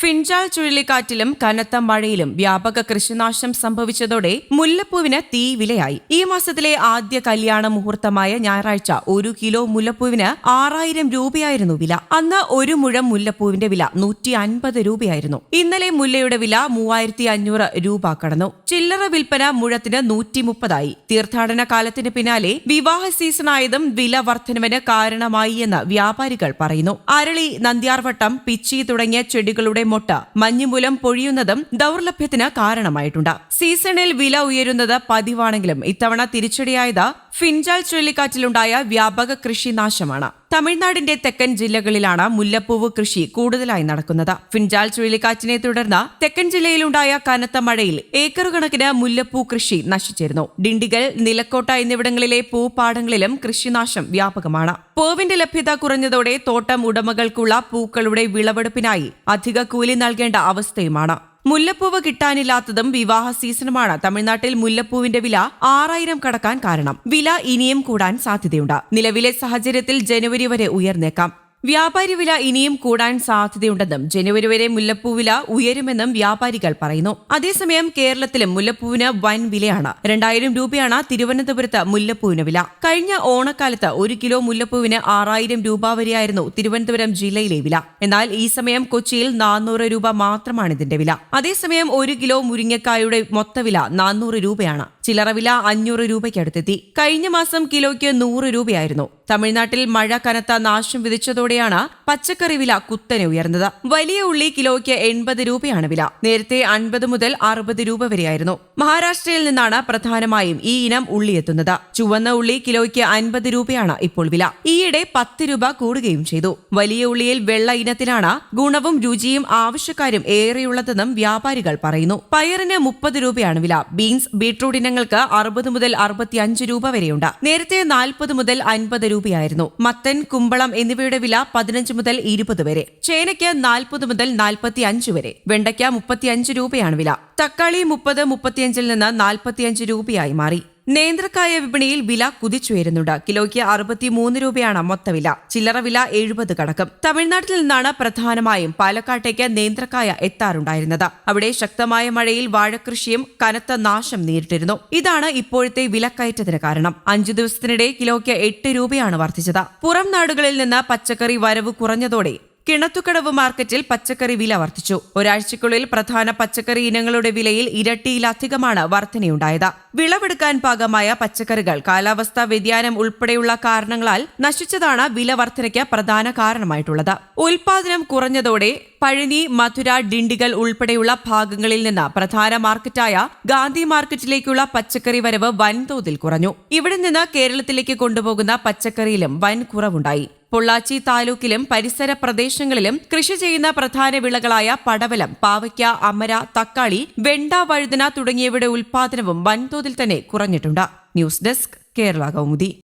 Fengal ചുഴലിക്കാറ്റിലും കനത്ത മഴയിലും വ്യാപക കൃഷിനാശം സംഭവിച്ചതോടെ മുല്ലപ്പൂവിന് തീ വിലയായി. ഈ മാസത്തിലെ ആദ്യ കല്യാണ മുഹൂർത്തമായ ഞായറാഴ്ച ഒരു കിലോ മുല്ലപ്പൂവിന് ആറായിരം രൂപയായിരുന്നു വില. അന്ന് ഒരു മുഴം മുല്ലപ്പൂവിന്റെ വില നൂറ്റി അൻപത് രൂപയായിരുന്നു. ഇന്നലെ മുല്ലയുടെ വില മൂവായിരത്തി അഞ്ഞൂറ് രൂപ കടന്നു. ചില്ലറ വിൽപ്പന മുഴത്തിന് നൂറ്റി മുപ്പതായി തീർത്ഥാടന കാലത്തിന് പിന്നാലെ വിവാഹ സീസണായതും വില വർധനവിന് കാരണമായി എന്ന് വ്യാപാരികൾ പറയുന്നു. അരളി നന്ദ്യാർവട്ടം പിച്ചി തുടങ്ങിയ ചെടികളുടെ മൊട്ട മഞ്ഞുമൂലം പൊഴിയുന്നതും ദൗർലഭ്യത്തിന് കാരണമായിട്ടുണ്ട്. സീസണിൽ വില ഉയരുന്നത് പതിവാണെങ്കിലും ഇത്തവണ തിരിച്ചടിയായത് ഫിൻജാൽ ചുഴലിക്കാറ്റിലുണ്ടായ വ്യാപക കൃഷിനാശമാണ്. തമിഴ്നാടിന്റെ തെക്കൻ ജില്ലകളിലാണ് മുല്ലപ്പൂവ് കൃഷി കൂടുതലായി നടക്കുന്നത്. ഫിൻജാൽ ചുഴലിക്കാറ്റിനെ തുടർന്ന് തെക്കൻ ജില്ലയിലുണ്ടായ കനത്ത മഴയിൽ ഏക്കർ കണക്കിന് മുല്ലപ്പൂ കൃഷി നശിച്ചിരുന്നു. ഡിണ്ടിഗൽ നിലക്കോട്ട എന്നിവിടങ്ങളിലെ പൂപ്പാടങ്ങളിലും കൃഷിനാശം വ്യാപകമാണ്. പൂവിന്റെ ലഭ്യത കുറഞ്ഞതോടെ തോട്ടം ഉടമകൾക്കുള്ള പൂക്കളുടെ വിളവെടുപ്പിനായി അധിക കൂലി നൽകേണ്ട അവസ്ഥയുമാണ്. മുല്ലപ്പൂവ് കിട്ടാനില്ലാത്തതും വിവാഹ സീസണുമാണ്. തമിഴ്നാട്ടിൽ മുല്ലപ്പൂവിന്റെ വില ആറായിരം കടക്കാൻ കാരണം. വില ഇനിയും കൂടാൻ സാധ്യതയുണ്ട്. നിലവിലെ സാഹചര്യത്തിൽ ജനുവരി വരെ ഉയർന്നേക്കാം. വ്യാപാരി വില ഇനിയും കൂടാൻ സാധ്യതയുണ്ടെന്നും ജനുവരി വരെ മുല്ലപ്പൂ വില ഉയരുമെന്നും വ്യാപാരികൾ പറയുന്നു. അതേസമയം കേരളത്തിലും മുല്ലപ്പൂവിന് വൻ വിലയാണ്. രണ്ടായിരം രൂപയാണ് തിരുവനന്തപുരത്ത് മുല്ലപ്പൂവിന് വില. കഴിഞ്ഞ ഓണക്കാലത്ത് ഒരു കിലോ മുല്ലപ്പൂവിന് ആറായിരം രൂപ വരെയായിരുന്നു തിരുവനന്തപുരം ജില്ലയിലെ വില. എന്നാൽ ഈ സമയം കൊച്ചിയിൽ നാനൂറ് രൂപ മാത്രമാണ് ഇതിന്റെ വില. അതേസമയം ഒരു കിലോ മുരിങ്ങക്കായുടെ മൊത്തവില നാനൂറ് രൂപയാണ്. ചില്ലറ വില അഞ്ഞൂറ് രൂപയ്ക്കടുത്തെത്തി കഴിഞ്ഞ മാസം കിലോയ്ക്ക് നൂറ് രൂപയായിരുന്നു. തമിഴ്നാട്ടിൽ മഴ കനത്ത നാശം വിധിച്ചതോടെയാണ് പച്ചക്കറി വില കുത്തനെ ഉയർന്നത്. വലിയ ഉള്ളി കിലോയ്ക്ക് എൺപത് രൂപയാണ് വില. നേരത്തെ അൻപത് മുതൽ അറുപത് രൂപ വരെയായിരുന്നു. മഹാരാഷ്ട്രയിൽ നിന്നാണ് പ്രധാനമായും ഈ ഇനം ഉള്ളി എത്തുന്നത്. ചുവന്ന ഉള്ളി കിലോയ്ക്ക് അൻപത് രൂപയാണ് ഇപ്പോൾ വില. ഈയിടെ പത്ത് രൂപ കൂടുകയും ചെയ്തു. വലിയ ഉള്ളിയിൽ വെള്ള ഇനത്തിനാണ് ഗുണവും രുചിയും ആവശ്യക്കാരും ഏറെയുള്ളതെന്നും വ്യാപാരികൾ പറയുന്നു. പയറിന് മുപ്പത് രൂപയാണ് വില. ബീൻസ് ബീട്രൂട്ട് ഇനങ്ങൾക്ക് അറുപത് മുതൽ അറുപത്തിയഞ്ച് രൂപ വരെയുണ്ട്. നേരത്തെ നാൽപ്പത് മുതൽ അൻപത് രൂപയായിരുന്നു. മത്തൻ കുമ്പളം എന്നിവയുടെ വില പതിനഞ്ച് മുതൽ ഇരുപത് വരെ. ചേനയ്ക്ക് നാൽപ്പത് മുതൽ നാൽപ്പത്തി അഞ്ച് വരെ. വെണ്ടയ്ക്ക മുപ്പത്തിയഞ്ച് രൂപയാണ് വില. തക്കാളി മുപ്പത് മുപ്പത്തിയഞ്ചിൽ നിന്ന് നാൽപ്പത്തിയഞ്ച് രൂപയായി മാറി. നേന്ത്രക്കായ വിപണിയിൽ വില കുതിച്ചുയരുന്നുണ്ട്. കിലോയ്ക്ക് അറുപത്തിമൂന്ന് രൂപയാണ് മൊത്തവില ചില്ലറ വില എഴുപത് കടക്കും. തമിഴ്നാട്ടിൽ നിന്നാണ് പ്രധാനമായും പാലക്കാട്ടേക്ക് നേന്ത്രക്കായ എത്താറുണ്ടായിരുന്നത്. അവിടെ ശക്തമായ മഴയിൽ വാഴക്കൃഷിയും കനത്ത നാശം നേരിട്ടിരുന്നു. ഇതാണ് ഇപ്പോഴത്തെ വിലക്കയറ്റത്തിന് കാരണം. അഞ്ചു ദിവസത്തിനിടെ കിലോയ്ക്ക് എട്ട് രൂപയാണ് വർദ്ധിച്ചത്. പുറം നാടുകളിൽ നിന്ന് പച്ചക്കറി വരവ് കുറഞ്ഞതോടെ കിണത്തുകടവ് മാർക്കറ്റിൽ പച്ചക്കറി വില വർദ്ധിച്ചു. ഒരാഴ്ചയ്ക്കുള്ളിൽ പ്രധാന പച്ചക്കറി ഇനങ്ങളുടെ വിലയിൽ ഇരട്ടിയിലധികമാണ് വർധനയുണ്ടായത്. വിളവെടുക്കാൻ പാകമായ പച്ചക്കറികൾ കാലാവസ്ഥാ വ്യതിയാനം ഉൾപ്പെടെയുള്ള കാരണങ്ങളാൽ നശിച്ചതാണ് വില വർധനയ്ക്ക് പ്രധാന കാരണമായിട്ടുള്ളത്. ഉൽപാദനം കുറഞ്ഞതോടെ പഴനി മധുര ഡിണ്ടികൾ ഉൾപ്പെടെയുള്ള ഭാഗങ്ങളിൽ നിന്ന് പ്രധാന മാർക്കറ്റായ ഗാന്ധി മാർക്കറ്റിലേക്കുള്ള പച്ചക്കറി വരവ് വൻതോതിൽ കുറഞ്ഞു. ഇവിടെ നിന്ന് കേരളത്തിലേക്ക് കൊണ്ടുപോകുന്ന പച്ചക്കറിയിലും വൻ കുറവുണ്ടായി. പൊള്ളാച്ചി താലൂക്കിലും പരിസര പ്രദേശങ്ങളിലും കൃഷി ചെയ്യുന്ന പ്രധാന വിളകളായ പടവലം പാവയ്ക്ക അമര തക്കാളി വെണ്ട വഴുതന തുടങ്ങിയവയുടെ ഉൽപാദനവും വൻതോതിൽ തന്നെ കുറഞ്ഞിട്ടുണ്ട്. News desk Kerala Kaumudi.